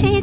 Chỉ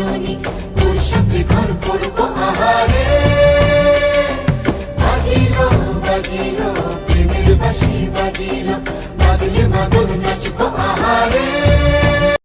রজনী তোর সাথে ঘর করব আহারে।